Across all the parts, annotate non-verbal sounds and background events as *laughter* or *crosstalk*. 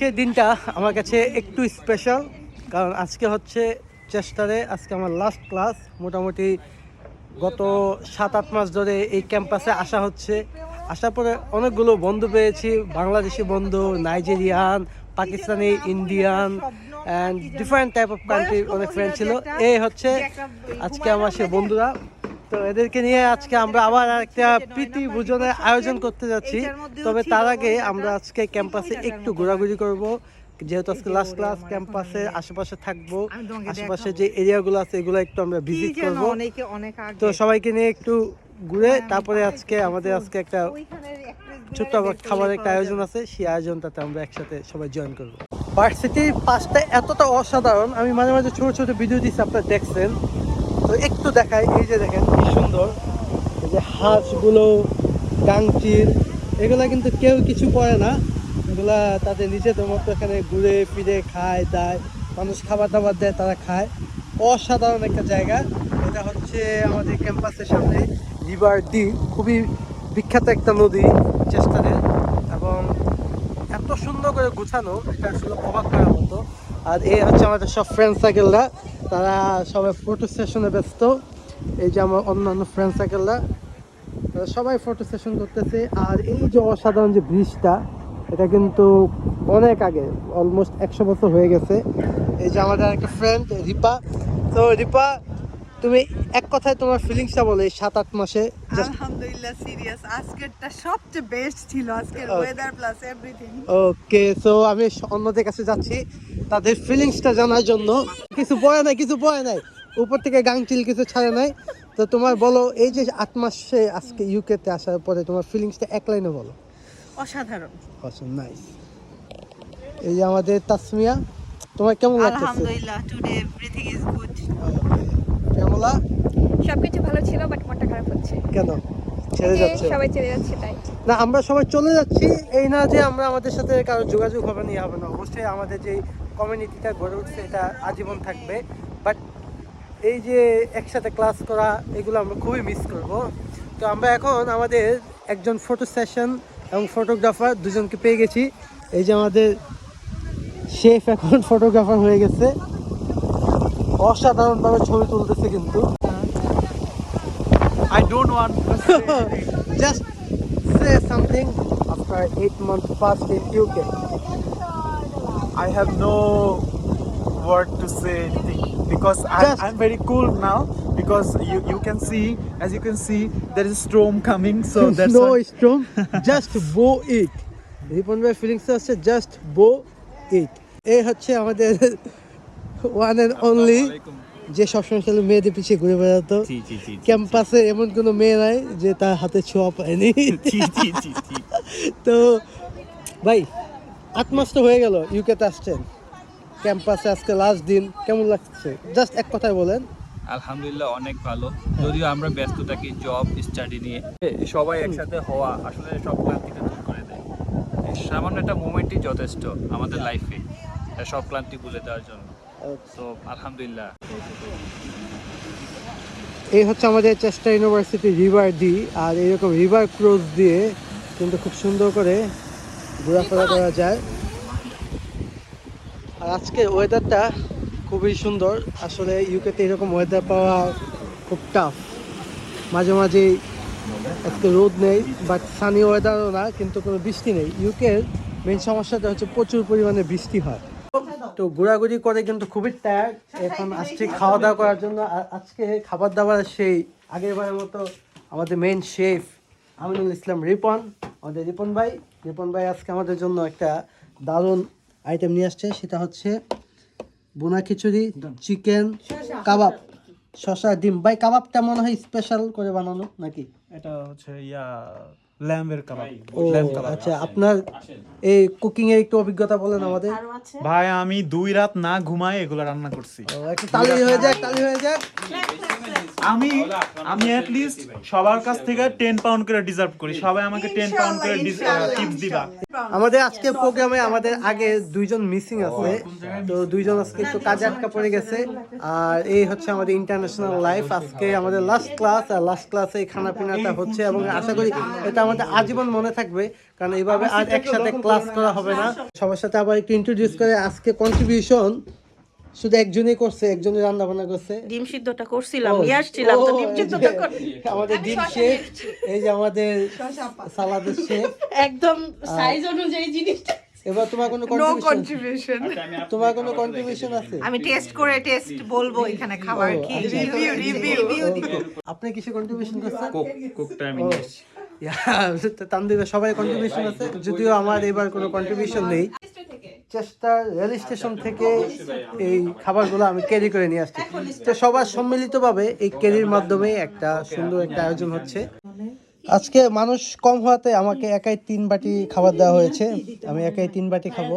আজকের দিনটা আমার কাছে একটু স্পেশাল কারণ আজকে হচ্ছে চেষ্টারে, আজকে আমার লাস্ট ক্লাস মোটামুটি গত সাত, আট মাস ধরে এই ক্যাম্পাসে আসা হচ্ছে। আসার পরে অনেকগুলো বন্ধু পেয়েছি, বাংলাদেশি বন্ধু Nigerian Pakistani Indian and different type of কান্ট্রির অনেক ফ্রেন্ড ছিল। এই হচ্ছে আজকে আমার সে বন্ধুরা। তো এদেরকে নিয়ে আজকে আমরা আবার একটা প্রীতি ভোজনের আয়োজন করতে যাচ্ছি। তবে তার আগে আমরা আজকে ক্যাম্পাসে একটু ঘোরাঘুরি করব। যেহেতু আজকে লাস্ট ক্লাস ক্যাম্পাসে আশেপাশে থাকব। আশেপাশে যে এরিয়াগুলো আছে এগুলো একটু আমরা ভিজিট করব। তো সবাইকে নিয়ে একটু ঘুরে হ্যাঁ, তারপরে আজকে আমাদের আজকে একটা ছোট্ট খাবারের একটা আয়োজন আছে। সেই আয়োজনটাতে আমরা একসাথে সবাই জয়েন করব। ভার্সিটির পাশটা এতটা অসাধারণ। আমি মাঝে মাঝে ছোট ছোট ভিডিও দিচ্ছি আপনারা দেখছেন। তো একটু দেখাই, এই যে দেখেন কি সুন্দর। এই যে হাঁসগুলো গাংচিল এগুলা কিন্তু কেউ কিছু করে না। এগুলা তাদের নিজেদের মতো এখানে ঘুরে ফিরে খায়, দায়, মানুষ খাবার দাবার দেয়, তারা খায়। অসাধারণ একটা জায়গা। এটা হচ্ছে আমাদের ক্যাম্পাসের সামনে রিভার ডি, খুবই বিখ্যাত একটা নদী চেষ্টাতে এবং এত সুন্দর করে গুছানো, এটা আসলে অবাক করার মতো। আর এই হচ্ছে আমাদের সব ফ্রেন্ড সার্কেলরা তারা সবাই ফটো সেশনে ব্যস্ত। এই যে আমার অন্যান্য ফ্রেন্ড সার্কেলরা তারা সবাই ফটো সেশন করতেছে। আর এই যে অসাধারণ যে ব্রিজটা এটা কিন্তু অনেক আগে অলমোস্ট একশো বছর হয়ে গেছে। এই যে আমাদের একটা ফ্রেন্ড রিপা। তো রিপা তুমি এক কথায় তোমার ফিলিংসটা বলো এই সাত আট মাসে আলহামদুলিল্লাহ সিরিয়াস আজকেরটা সবচেয়ে বেস্ট ছিল আজকের weather plus everything okay so আমি অন্যদের কাছে যাচ্ছি তাদের ফিলিংসটা জানার জন্য। কিছু পড়ে নাই কিছু পড়ে নাই। উপর থেকে গাংচিল কিছু ছাড়ে নাই। তো তোমার বলো এই যে আট মাসে আজকে ইউকেতে আসার পরে তোমার ফিলিংসটা এক লাইনে বলো। অসাধারণ। নাইস এই আমাদের তাসমিয়া তোমার কেমন লাগতেছে? আলহামদুলিল্লাহ টুডে এভরিথিং ইজ গুড কেমলা সবকিছু ভালো ছিল বাট মনটা খারাপ হচ্ছে। কেন? ছেড়ে যাচ্ছে। সবাই চলে যাচ্ছে তাই। না আমরা সবাই চলে যাচ্ছি। এই না যে আমরা আমাদের সাথে কারও যোগাযোগ হবে না ইয়ে হবে না। অবশ্যই আমাদের যে কমিউনিটিটা গড়ে উঠছে এটা আজীবন থাকবে। বাট এই যে একসাথে ক্লাস করা এগুলো আমরা খুবই মিস করব। তো আমরা এখন আমাদের একজন ফটো সেশন এবং ফটোগ্রাফার দুজনকে পেয়ে গেছি। এই যে আমাদের শেফ এখন ফটোগ্রাফার হয়ে গেছে। অসাধারণভাবে ছবি তুলতেছে কিন্তু I don't want to say just say something after eight months past in UK. I have no word to say anything because I, Just- I'm very cool now because you, you can see as you can see there is storm coming so that's no why, storm, just bow it. Ripon ভাই feelings হচ্ছে just বো ইট এই হচ্ছে আমাদের one and only যে সবসময় ছেলে মেয়েদের পিছিয়ে ঘুরে বেড়াতো। ক্যাম্পাসে এমন কোনো মেয়ে নাই যে তার হাতে ছোঁয়া পায়নি। তো ভাই আট মাস তো হয়ে গেল ইউকেতে আসছেন। ক্যাম্পাসে আজকে লাস্ট দিন কেমন লাগছে? জাস্ট এক কথায় বলেন। আলহামদুলিল্লাহ অনেক ভালো। যদিও আমরা ব্যস্ত থাকি জব স্টাডি নিয়ে। সবাই একসাথে হওয়া আসলে সব ক্লান্তিকে দূর করে দেয়। সামান্য একটা মোমেন্টই যথেষ্ট আমাদের লাইফে সব ক্লান্তি ভুলে দেওয়ার জন্য। তো আলহামদুলিল্লাহ এই হচ্ছে আমাদের চেষ্টা ইউনিভার্সিটি রিভার ডি আর এরকম রিভার ক্রুজ দিয়ে কিন্তু খুব সুন্দর করে ঘোরাফেরা করা যায়। আর আজকের ওয়েদারটা খুবই সুন্দর। আসলে ইউকেতে এরকম ওয়েদার পাওয়া খুব টাফ মাঝে মাঝেই আজকে রোদ নেই বাট সানি ওয়েদারও না কিন্তু কোনো বৃষ্টি নেই। ইউকের মেন সমস্যাটা হচ্ছে প্রচুর পরিমাণে বৃষ্টি হয়। তো ঘোরাঘুরি করে কিন্তু খুবই টায়ার্ড এখন আসছি খাওয়া দাওয়া করার জন্য। আজকে খাবার দাবার সেই আগের বারের মতো আমাদের মেন শেফ আমিনুল ইসলাম রিপন আমাদের রিপন ভাই। রিপন ভাই আজকে আমাদের জন্য একটা দারুণ আইটেম নিয়ে আসছে। সেটা হচ্ছে বোনা খিচুড়ি চিকেন কাবাব। শসা ডিম। ভাই কাবাবটা মনে হয় স্পেশাল করে বানানো নাকি? এটা হচ্ছে ইয়া ল্যাম্বের কাবাব ও আচ্ছা আপনার এই কুকিং এর একটু অভিজ্ঞতা বলেন আমাদের। ভাই আমি দুই রাত না ঘুমাই এগুলো রান্না করছি। একটু তালি হয়ে যাক তালি হয়ে যাক। আমি আমি অ্যাট লিস্ট সবার কাছ থেকে টেন পাউন্ড করে ডিজার্ভ করি। সবাই আমাকে টেন পাউন্ড করে টিপস দিবা। আমাদের আজকে প্রোগ্রামে আমাদের আগে দুইজন মিসিং আছে। তো দুইজন আজকে একটু কাজে আটকা পড়ে গেছে। আর এই হচ্ছে আমাদের ইন্টারন্যাশনাল লাইফ আজকে আমাদের লাস্ট ক্লাস আর লাস্ট ক্লাসে খানা পিনাটা হচ্ছে এবং আশা করি এটা আমাদের আজীবন মনে থাকবে। কারণ এইভাবে আর একসাথে ক্লাস করা হবে না। সবার সাথে আবার একটু ইন্ট্রোডিউস করে আজকে কন্ট্রিবিউশন শুধু একজনই করছে একজনই রান্না বান্না করছে। ডিম সিদ্ধটা করছিলাম নিয়ে আসছিলাম তো ডিম সিদ্ধটা আমাদের ডিম শেফ এই যে আমাদের সালাদের শেফ। একদম সাইজ অনুযায়ী জিনিসটা। এবার তোমার কোনো কন্ট্রিবিউশন কন্ট্রিবিউশন তোমার কোনো কন্ট্রিবিউশন আছে? আমি টেস্ট করে টেস্ট বলব এখানে খাবার কি আচ্ছা। রিভিউ রিভিউ আপনি কিছু কন্ট্রিবিউশন করছেন? কোক কোকটা আমি সবাই কন্ট্রিবিউশন আছে? যদিও আমার এবার কোনো কন্ট্রিবিউশন নেই। চেষ্টা রেল স্টেশন থেকে এই খাবারগুলো আমি ক্যারি করে নিয়ে আসছি। তো সবার সম্মিলিতভাবে এই ক্যারির মাধ্যমে একটা সুন্দর একটা আয়োজন হচ্ছে। আজকে মানুষ কম হওয়াতে আমাকে একাই তিন বাটি খাবার দেওয়া হয়েছে। আমি একাই তিন বাটি খাব।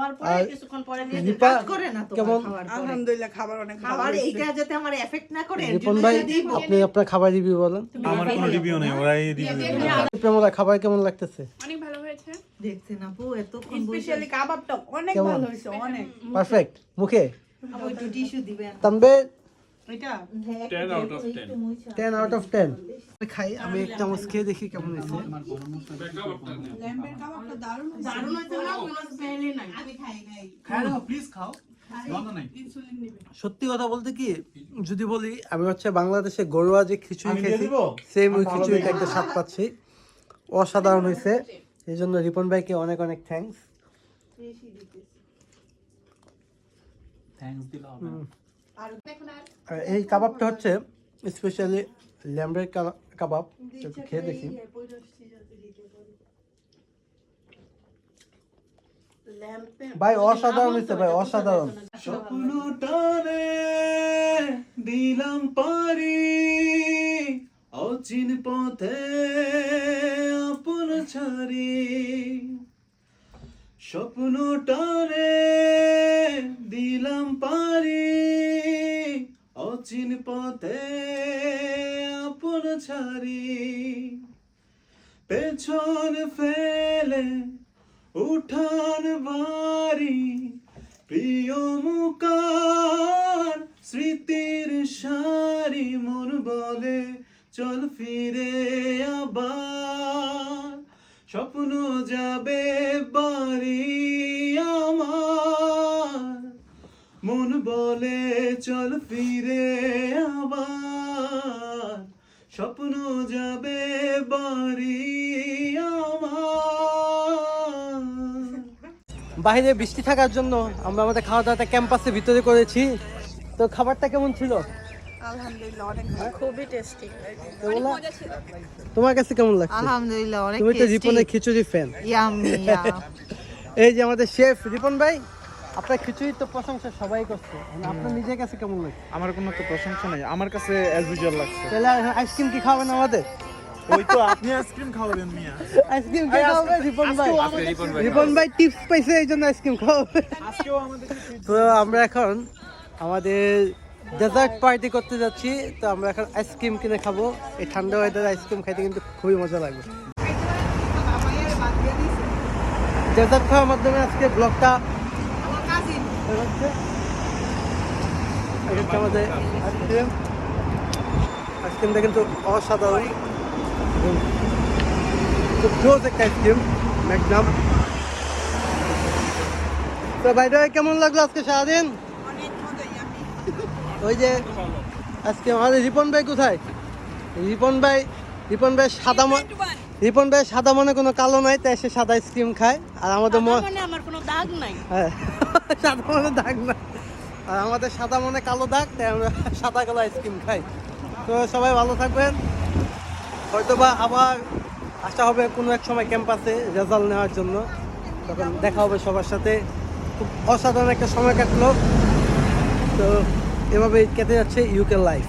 আর পরে কিছুক্ষণ পরে দিয়ে দিও। রিপা করে না তো কেমন? আলহামদুলিল্লাহ খাবার অনেক খাবার এইটা যাতে আমার এফেক্ট না করে রিপন ভাই আপনি আপনার খাবার রিভিউ বলেন। আমার কোনো রিভিউ নেই ওরাই রিভিউ প্রেমলা খাবার কেমন লাগতেছে? অনেক ভালো হয়েছে। দেখতে না পু এতক্ষণ স্পেশালি কাবাবটা অনেক ভালো হয়েছে অনেক। পারফেক্ট মুখে? একটু টিস্যু দিবেন। তানবে? এটা 10 out of 10 ten out of ten খাই আমি এক চামচ খেয়ে দেখি কেমন হয়েছে। দারুণ হয়েছে না? কোনো স্মেলই নাই। প্লিজ খাও। গন্ধ নাই। সত্যি কথা বলতে কি যদি বলি আমি হচ্ছে বাংলাদেশে গরুয়া যে খিচুড়ি খেয়েছি দিব? সেম ওই খিচুড়িটা একটা স্বাদ পাচ্ছি। অসাধারণ হয়েছে। এই জন্য রিপন ভাইকে অনেক অনেক না। আর এই কাবাবটা হচ্ছে স্পেশালি ল্যাম্বের কাবাব। একটু খেয়ে দেখি। ভাই অসাধারণ হয়েছে ভাই অসাধারণ। স্বপ্ন টানে দিলাম পারি। অচিন পথে ছাড়ি স্বপ্ন টানে দিলাম পারি, অচিন পথে আপন ছাড়ি। পেছন ফেলে উঠান বাড়ি, প্রিয় মুকার স্মৃতির সারি, মন বলে চল ফিরে আবার। স্বপ্ন যাবে বাড়ি আমার। মন বলে, চল ফিরে আবার। স্বপ্ন যাবে বাড়ি বাইরে বৃষ্টি থাকার জন্য আমরা আমাদের খাওয়া দাওয়াটা ক্যাম্পাসের ভিতরে করেছি। তো খাবারটা কেমন ছিল? আলহামদুলিল্লাহ অনেক খুবই টেস্টি তোমার কাছে কেমন লাগছে? আলহামদুলিল্লাহ অনেক তুমি তো রিপনের খিচুড়ি ফ্যান *laughs* এই যে আমাদের শেফ রিপন ভাই আপনার খিচুড়ির তো প্রশংসা সবাই করছে। মানে আপনার নিজের কাছে কেমন লাগছে? আমার কোনো তো প্রশংসা নাই আমার কাছে অ্যাজ ইউজুয়াল লাগছে। তাহলে আইসক্রিম কি খাবেন আমাদের? ওই তো আপনি আইসক্রিম খাওয়াবেন মিয়া। আইসক্রিম কে খাওয়াবে রিপন ভাই? রিপন ভাই টিপস পাইছে এই জন্য আইসক্রিম খাওয়াবে। তো আমরা এখন আমাদের ডেজার্ট পার্টি করতে যাচ্ছি, তো আমরা এখন আইসক্রিম কিনে খাব। এই ঠান্ডা ওয়েদারে আইসক্রিম খাইতে কিন্তু খুবই মজা লাগবে। ডেজার্ট খাওয়ার মাধ্যমে আজকে ব্লগটা আমাদের আইসক্রিম আইসক্রিমটা কিন্তু অসাধারণ। খুব একটা আইসক্রিম ম্যাকডাম তো বাইরে কেমন লাগল আজকে সারাদিন? ওই যে আজকে আমাদের রিপন ভাই কোথায়? রিপন ভাই রিপন ভাই সাদা মনে রিপন ভাই সাদা মনে কোনো কালো নাই তাই সে সাদা আইসক্রিম খায়। আর আমাদের মানে আমার কোনো দাগ নাই। হ্যাঁ *laughs* সাদা মনে দাগ না আর আমাদের সাদা মনে কালো দাগ তাই আমরা সাদা কালো আইসক্রিম খাই। তো সবাই ভালো থাকবেন। হয়তোবা আবার আসা হবে কোনো এক সময় ক্যাম্পাসে রেজাল্ট নেওয়ার জন্য। তখন দেখা হবে সবার সাথে। খুব অসাধারণ একটা সময় কাটলো। তো এভাবে কেটে যাচ্ছে ইউকে লাইফ